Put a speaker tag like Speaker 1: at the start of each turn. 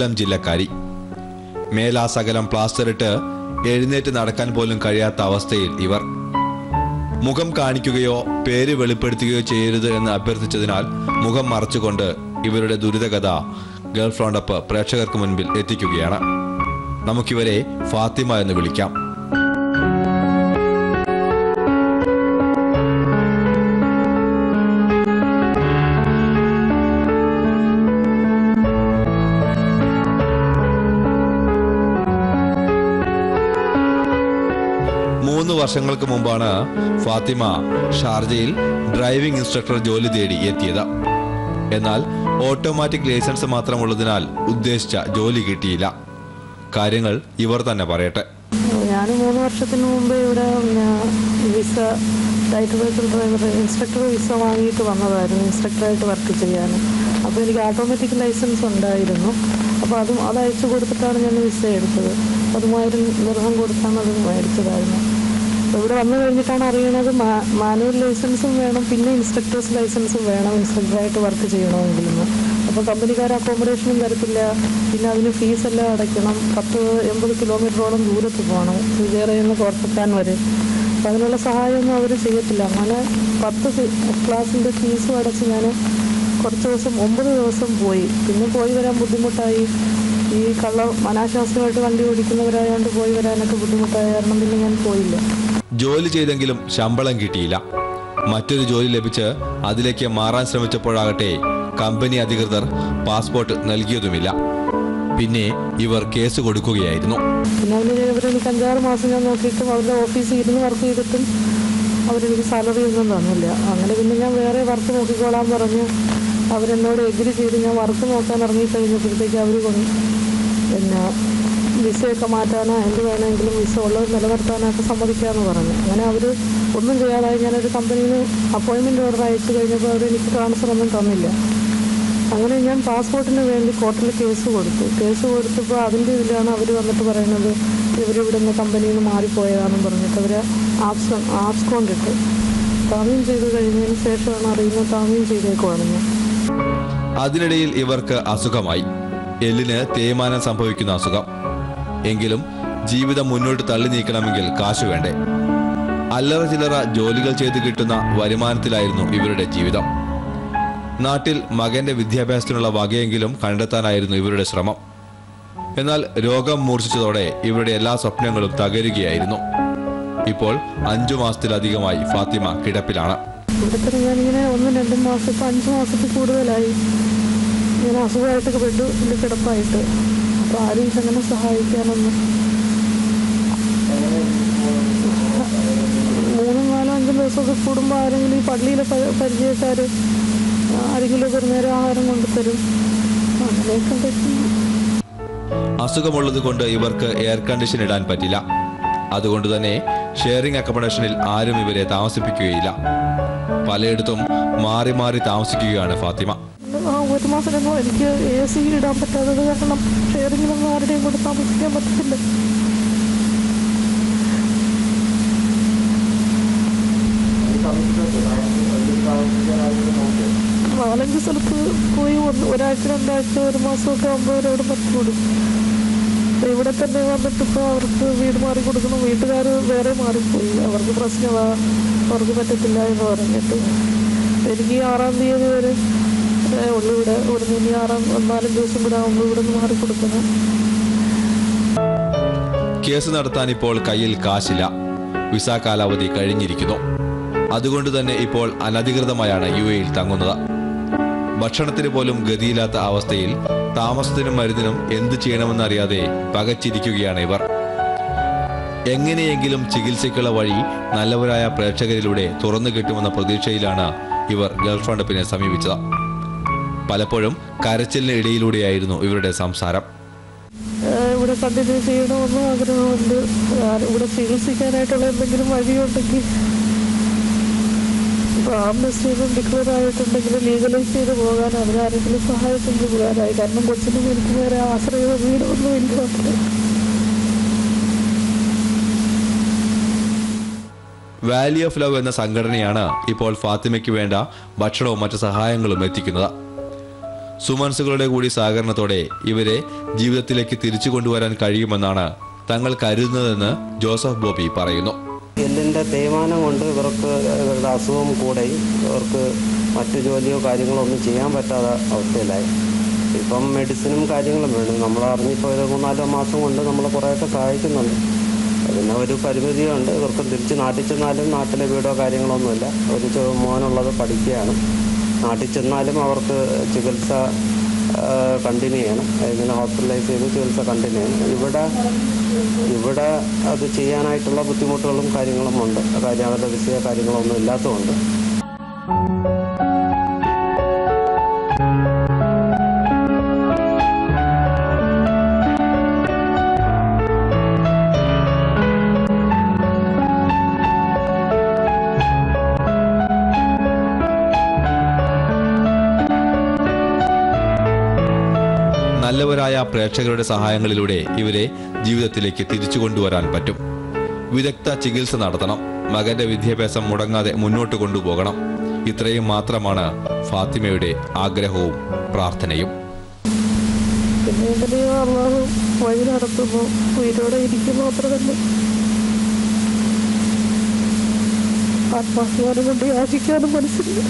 Speaker 1: കൊല്ലം ജില്ലക്കാരി. മേലാസകലം plaster ഇട്ട് എഴുന്നേറ്റ് നടക്കാൻ പോലും കഴിയാത്ത അവസ്ഥയിൽ ഇവർ. മുഖം കാണിക്കുകയോ പേര് വെളിപ്പെടുത്തുകയോ ചെയ്യരുത് എന്ന് അഭ്യർത്ഥിച്ചതിനാൽ മുഖം മറച്ചുകൊണ്ട് ഇവരുടെ ദുരിതകഥ ഗൾഫ് റൗണ്ടപ്പ് പ്രേക്ഷകർക്ക് മുൻപിൽ എത്തിക്കുകയാണ്. നമുക്കിവരെ ഫാത്തിമ എന്ന് വിളിക്കാം. വർഷങ്ങൾക്ക് മുമ്പാണ് ഫാത്തിമ ഷാർജയിൽ ഡ്രൈവിംഗ് ഇൻസ്ട്രക്ടർ ജോലി തേടി എത്തിയത്. എന്നാൽ ഓട്ടോമാറ്റിക് ലൈസൻസ് മാത്രമുള്ളതിനാൽ ഉദ്ദേശിച്ച ജോലി കിട്ടിയില്ല. കാര്യങ്ങൾ ഇവർ തന്നെ പറയട്ടെ.
Speaker 2: ഞാൻ മൂന്ന് വർഷത്തിന് മുമ്പ് ഇവിടെ visa light vehicle driver instructor visa വാങ്ങിയിട്ട് വന്നതായിരുന്നു ഇൻസ്ട്രക്ടറായിട്ട് വർക്ക് ചെയ്യാൻ അപ്പോൾ എനിക്ക് ഓട്ടോമാറ്റിക് ലൈസൻസ് ഉണ്ടായിരുന്നു. അപ്പോൾ അതും അത് അയച്ചു കൊടുത്തിട്ടാണ് ഞാൻ വിസ എടുത്തത്. അതുമായൊരു നിർവഹം കൊടുത്താണ് അത് മേടിച്ചതായിരുന്നു. അപ്പോൾ ഇവിടെ വന്നു കഴിഞ്ഞിട്ടാണ് അറിയണത്. മാനുവൽ ലൈസൻസും വേണം പിന്നെ ഇൻസ്ട്രക്ടേഴ്സ് ലൈസൻസും വേണം ഇൻസ്ട്രക്ടറായിട്ട് വർക്ക് ചെയ്യണമെങ്കിലെന്ന്. അപ്പോൾ കമ്പനിക്കാർ അക്കോമഡേഷനും തരത്തില്ല. പിന്നെ അതിന് ഫീസെല്ലാം അടയ്ക്കണം. പത്ത് എൺപത് കിലോമീറ്ററോളം ദൂരത്ത് പോകണം. വിജയറയിൽ നിന്ന് കോർപ്പക്കാൻ വരെ. അപ്പോൾ അതിനുള്ള സഹായമൊന്നും അവർ ചെയ്യത്തില്ല. അങ്ങനെ പത്ത് ക്ലാസ്സിന്റെ ഫീസും അടച്ച് ഞാൻ കുറച്ച് ദിവസം ഒമ്പത് ദിവസം പോയി. പിന്നെ പോയി വരാൻ ബുദ്ധിമുട്ടായി. ഈ കള്ള മനാശാസ്ത്രമായിട്ട് വണ്ടി ഓടിക്കുന്നവരായതുകൊണ്ട് പോയി വരാനൊക്കെ ബുദ്ധിമുട്ടായ. കാരണം പിന്നെ ഞാൻ പോയില്ല.
Speaker 1: ജോലി ചെയ്തെങ്കിലും ശമ്പളം കിട്ടിയില്ല. മറ്റൊരു ജോലി ലഭിച്ച് അതിലേക്ക് മാറാൻ ശ്രമിച്ചപ്പോഴാകട്ടെ കമ്പനി അധികൃതർ പാസ്പോർട്ട് നൽകിയതുമില്ല. പിന്നെ ഇവർ കേസ് കൊടുക്കുകയായിരുന്നു.
Speaker 2: പിന്നെ അഞ്ചാറ് മാസം ഞാൻ നോക്കിയിട്ടും അവരുടെ ഓഫീസിൽ ഇരുന്ന് വർക്ക് ചെയ്തിട്ടും അവരെനിക്ക് സാലറി ഒന്നും തന്നില്ല. അങ്ങനെ പിന്നെ ഞാൻ വേറെ വർക്ക് നോക്കിക്കോളാൻ പറഞ്ഞു അവരെന്നോട് എഗ്രി ചെയ്ത് ഞാൻ വർക്ക് നോക്കാൻ ഇറങ്ങി ഇറങ്ങിക്കഴിഞ്ഞപ്പോഴത്തേക്ക് അവർ പിന്നെ വിസയൊക്കെ മാറ്റാനോ എന്ത് വേണമെങ്കിലും വിസ ഉള്ളത് നിലനിർത്താനൊക്കെ സമ്മതിക്കാമെന്ന് പറഞ്ഞു. അങ്ങനെ അവർ ഒന്നും ചെയ്യാതായി. ഞാനൊരു കമ്പനിയിൽ അപ്പോയിൻമെന്റ് ഓർഡർ അയച്ചു കഴിഞ്ഞപ്പോൾ അവർ എനിക്ക് ട്രാൻസ്ഫർ ഒന്നും തന്നില്ല. അങ്ങനെ ഞാൻ പാസ്പോർട്ടിന് വേണ്ടി കോർട്ടിൽ കേസ് കൊടുത്തു. കേസ് കൊടുത്തപ്പോൾ അതിന്റെ ഇതിലാണ് അവർ വന്നിട്ട് പറയുന്നത് ഇവരിവിടെ നിന്ന് കമ്പനിയിൽ നിന്ന് മാറിപ്പോയതാണെന്ന് പറഞ്ഞിട്ട് അവർ ആപ്സ് ആപ്സ് കൊണ്ടിട്ട്. താമീം ചെയ്ത് കഴിഞ്ഞതിന് ശേഷമാണ് അറിയുന്നത് താമീം ചെയ്തേക്കുവാണെന്ന്
Speaker 1: അതിനിടയിൽ ഇവർക്ക് അസുഖമായി. എല്ലിന് തേയ്മാനം സംഭവിക്കുന്ന അസുഖം. എങ്കിലും ജീവിതം മുന്നോട്ട് തള്ളി നീക്കണമെങ്കിൽ കാശ് വേണ്ടേ? അല്ലറ ചില്ലറ ജോലികൾ ചെയ്ത് കിട്ടുന്ന വരുമാനത്തിലായിരുന്നു ഇവരുടെ ജീവിതം. നാട്ടിൽ മകന്റെ വിദ്യാഭ്യാസത്തിനുള്ള വകയെങ്കിലും കണ്ടെത്താനായിരുന്നു ഇവരുടെ ശ്രമം. എന്നാൽ രോഗം മൂർച്ഛിച്ചതോടെ ഇവരുടെ എല്ലാ സ്വപ്നങ്ങളും തകരുകയായിരുന്നു. ഇപ്പോൾ അഞ്ചു മാസത്തിലധികമായി ഫാത്തിമ കിടപ്പിലാണ്.
Speaker 2: ഞാനിങ്ങനെ മാസം മാസത്തിൽ കൂടുതലായി. ഞാൻ അസുഖമായിട്ടൊക്കെ ബെഡിൽ കിടപ്പായിട്ട്. അപ്പോൾ ആരും ഇതങ്ങനെ സഹായിക്കാനൊന്നും. മൂന്നും നാലും അഞ്ചും ദിവസമൊക്കെ കൂടുമ്പോൾ ആരെങ്കിലും ഈ പള്ളിയിലെ പരിചയക്കാര് ആരെങ്കിലും ഒരു നേരം ആഹാരം കൊണ്ടുതരും അങ്ങനെയൊക്കെ
Speaker 1: അസുഖമുള്ളത് കൊണ്ട് ഇവർക്ക് എയർ കണ്ടീഷൻ ഇടാൻ പറ്റില്ല. അതുകൊണ്ട് തന്നെ ഷെയറിംഗ് അക്കോമഡേഷനിൽ ആരും ഇവരെ താമസിപ്പിക്കുകയില്ല. പലയിടത്തും മാറി മാറി താമസിക്കുകയാണ് ഫാത്തിമ.
Speaker 2: ഒരു മാസം രണ്ടോ എനിക്ക് എ സി ഇടാൻ പറ്റാത്തത് കാരണം ഷെയറിങ്ങിലൊന്നും ആരുടെയും കൂടെ താമസിക്കാൻ പറ്റത്തില്ല. നാലഞ്ച് സ്ഥലത്ത് പോയി ഒരാഴ്ച രണ്ടാഴ്ച ഒരു മാസമൊക്കെ ആകുമ്പോൾ അവരവിടെ പറ്റുള്ളൂ അപ്പൊ ഇവിടെ തന്നെ വന്നിട്ട് ഇപ്പോൾ അവർക്ക് വീട് മാറി കൊടുക്കണം. വീട്ടുകാർ വേറെ മാറിപ്പോയി. അവർക്ക് പ്രശ്നമാണ് അവർക്ക് പറ്റത്തില്ല എന്ന് പറഞ്ഞിട്ട്. എനിക്ക് ആറാം തീയതി വരെ ഉള്ളു ഇവിടെ. ഇവിടെ നിന്ന് ഇനി ആറാം നാലും ദിവസം കൂടെ ആവുമ്പോൾ ഇവിടെ നിന്ന് മാറി കൊടുക്കണം.
Speaker 1: കേസ് നടത്താൻ ഇപ്പോൾ കയ്യിൽ കാശില്ല. വിസ കാലാവധി കഴിഞ്ഞിരിക്കുന്നു. അതുകൊണ്ട് തന്നെ ഇപ്പോൾ അനധികൃതമായാണ് യു എയിൽ തങ്ങുന്നത്. ഭക്ഷണത്തിന് പോലും ഗതിയില്ലാത്ത അവസ്ഥയിൽ താമസത്തിനും മരുന്നിനും എന്ത് ചെയ്യണമെന്നറിയാതെ പകച്ചിരിക്കുകയാണ് ഇവർ. എങ്ങനെയെങ്കിലും ചികിത്സയ്ക്കുള്ള വഴി നല്ലവരായ പ്രേക്ഷകരിലൂടെ തുറന്നു കിട്ടുമെന്ന പ്രതീക്ഷയിലാണ് ഇവർ ഗൾഫ് ഫണ്ടപ്പിനെ സമീപിച്ചത്. പലപ്പോഴും കരച്ചിലിന് ഇടയിലൂടെയായിരുന്നു ഇവരുടെ സംസാരം.
Speaker 2: ഇവിടെ കണ്ടിന്യൂ ചെയ്യണമെന്ന് ആഗ്രഹമുണ്ട് ഇവിടെ ചികിത്സിക്കാനായിട്ടുള്ള എന്തെങ്കിലും വഴിയുണ്ടെങ്കിൽ ആംനസ്റ്റിയൊന്നും ഡിക്ലെയർ ആയിട്ടുണ്ടെങ്കിൽ ലീഗലൈസ് ചെയ്ത് പോകാൻ അവരാരെങ്കിലും സഹായത്തിന് ഉപകാരമായി കാരണം കൊച്ചിനും എനിക്ക് വേറെ ആശ്രയ വീടൊന്നും ഇല്ല.
Speaker 1: വാലി ഓഫ് ലവ് എന്ന സംഘടനയാണ് ഇപ്പോൾ ഫാത്തിമയ്ക്ക് വേണ്ട ഭക്ഷണവും മറ്റു സഹായങ്ങളും എത്തിക്കുന്നത്. സുമനസുകളുടെ കൂടി സഹകരണത്തോടെ ഇവരെ ജീവിതത്തിലേക്ക് തിരിച്ചു കൊണ്ടുവരാൻ കഴിയുമെന്നാണ് തങ്ങൾ കരുതുന്നതെന്ന് ജോസഫ് ബോബി പറയുന്നു.
Speaker 3: എല്ലിന്റെ തേയ്മാനം കൊണ്ട് ഇവർക്ക് ഇവരുടെ അസുഖം കൂടെ ഇവർക്ക് മറ്റു ജോലിയോ കാര്യങ്ങളോ ഒന്നും ചെയ്യാൻ പറ്റാത്ത അവസ്ഥയിലായി. ഇപ്പം മെഡിസിനും കാര്യങ്ങളും വേണം. നമ്മൾ അറിഞ്ഞിപ്പോൾ ഒരു മൂന്നാലോ മാസം കൊണ്ട് നമ്മൾ കുറേയൊക്കെ സഹായിക്കുന്നുണ്ട്. പിന്നെ ഒരു പരിമിതിയുണ്ട്. ഇവർക്ക് തിരിച്ച് നാട്ടിൽ ചെന്നാലും നാട്ടിലെ വീടോ കാര്യങ്ങളോ ഒന്നുമില്ല. ഒരു മോനുള്ളത് പഠിക്കുകയാണ്. നാട്ടിൽ ചെന്നാലും അവർക്ക് ചികിത്സ കണ്ടിന്യൂ ചെയ്യണം. ഇങ്ങനെ ഹോസ്പിറ്റലൈസ് ചെയ്ത് ചികിത്സ കണ്ടിന്യൂ ചെയ്യണം. ഇവിടെ ഇവിടെ അത് ചെയ്യാനായിട്ടുള്ള ബുദ്ധിമുട്ടുകളും കാര്യങ്ങളും ഉണ്ട് കാര്യം അവരുടെ വിഷയ കാര്യങ്ങളൊന്നും ഇല്ലാത്തതുകൊണ്ട്.
Speaker 1: നല്ലവരായ പ്രേക്ഷകരുടെ സഹായങ്ങളിലൂടെ ഇവരെ ജീവിതത്തിലേക്ക് തിരിച്ചു കൊണ്ടുവരാൻ പറ്റും. വിദഗ്ധ ചികിത്സ നടത്തണം. മകന്റെ വിദ്യാഭ്യാസം മുടങ്ങാതെ മുന്നോട്ട് കൊണ്ടുപോകണം. ഇത്രയും മാത്രമാണ് ഫാത്തിമയുടെ ആഗ്രഹവും പ്രാർത്ഥനയും.
Speaker 2: തന്നെ ആത്മാഭിമാനം കൊണ്ട് യാചിക്കാനും മനസ്സില്ല.